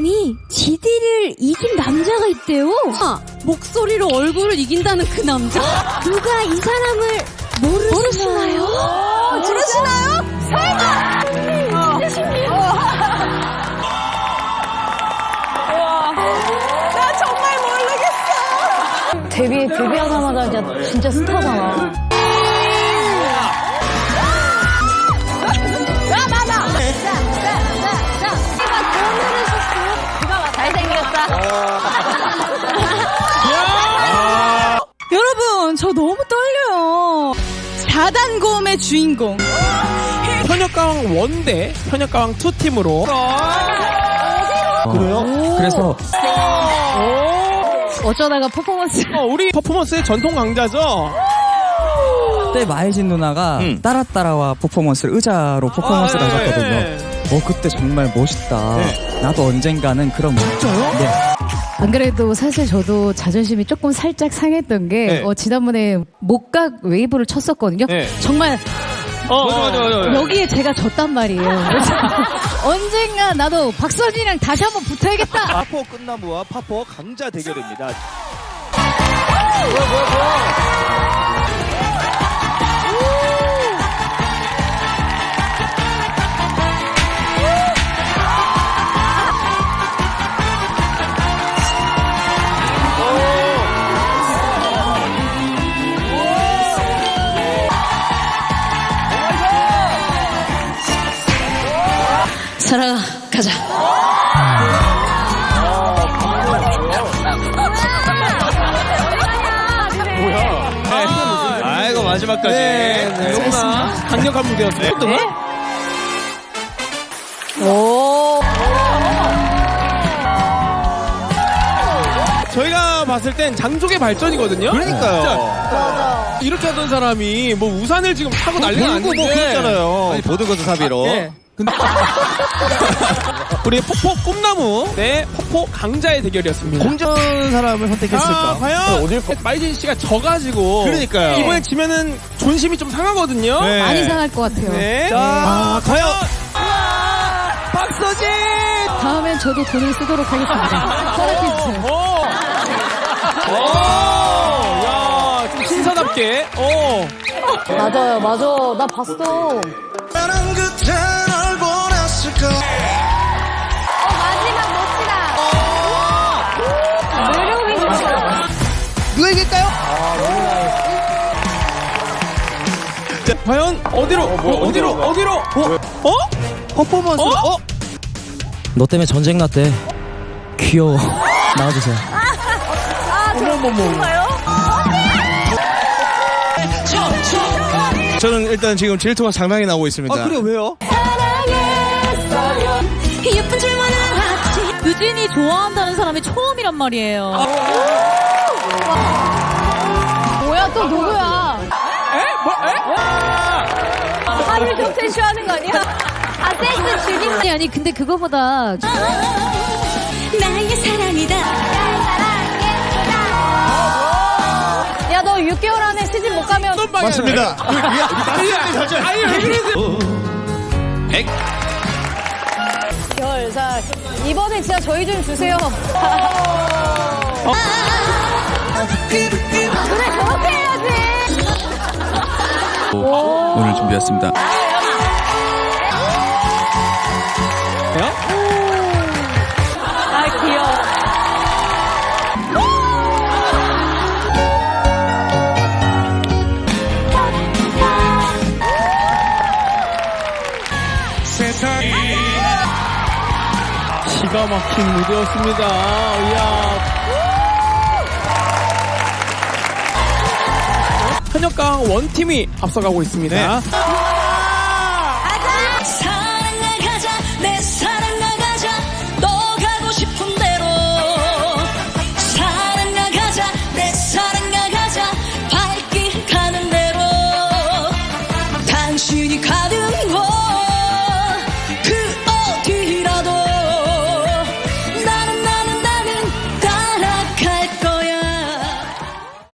아니 지디를 이긴 남자가 있대요. 아, 목소리로 얼굴을 이긴다는 그 남자? 누가 이 사람을 모르시나요? 모르시나요? 아, 아, 설마! 아, 진짜 신기해. 나 정말 모르겠어. 데뷔 데뷔하자마자 진짜 스타잖아. 여러분, 저 너무 떨려요. 4단 고음의 주인공. 현역가왕 원대 현역가왕 투 팀으로 그래요? 그래서 어쩌다가 퍼포먼스. 어, 우리 퍼포먼스의 전통 강자죠. 그때 마혜진 누나가 따라 따라와 퍼포먼스를 의자로 퍼포먼스를 아, 예, 하셨거든요. 예. 어 그때 정말 멋있다. 나도 언젠가는 그런 진짜요? 네. 안 그래도 사실 저도 자존심이 조금 살짝 상했던 게, 네. 어, 지난번에 목각 웨이브를 쳤었거든요. 네. 정말 어, 맞아, 맞아, 맞아. 여기에 제가 졌단 말이에요. 언젠가 나도 박서진이랑 다시 한번 붙어야겠다. 파포 끝나무와 파포 강자 대결입니다. 사랑아, 가자. 아이고 마지막까지. 네, 너무나 강력한 무대였어요. 네. 저희가 봤을 땐 장족의 발전이거든요. 그러니까요. 진짜 이렇게 하던 사람이 뭐 우산을 지금 타고 난리가 돌고 아닌데. 뭐 그랬잖아요. 모든 것을 사비로. 예. 근데 우리 포포 꿈나무 네 포포 강자의 대결이었습니다. 공정한 사람을 선택했을까? 아, 과연 마이진 씨가 져가지고 그러니까요. 이번에 지면은 존심이 좀 상하거든요. 네. 많이 상할 것 같아요. 네. 자, 아, 과연 박서진! 다음엔 저도 돈을 쓰도록 하겠습니다. 허락해주세요. 오. 오. 야, 좀 신사답게. 오. 맞아요, 맞아. 나 봤어. 자, 과연 어디로? 어, 디로 어디로? 어? 어? 퍼포먼스. 어? 어? 너 때문에 전쟁 났대. 귀여워. 나와주세요. 저는 일단 지금 질투가 상당히 나오고 있습니다. 아, 그래요? 왜요? 예쁜 줄만 알았지. 유진이 좋아한다는 사람이 처음이란 말이에요. 뭐야, 또 누구야? 에? 뭐? 에? 하늘 격텐쇼 하는 거 아니야? 아, 댄스 주님. 아니, 아니, 근데 그거보다. 나의 사랑이다. 야, 너 6개월 안에 시즌 못 가면. 맞습니다. 아니, 왜 그러세요? 결사. 이번엔 진짜 저희 좀 주세요. 그래, 저렇게 해야지. 오늘 준비했습니다. 아, 귀여워. 기가 막힌 무대였습니다. 이야. 현역강 원팀이 앞서가고 있습니다. 네.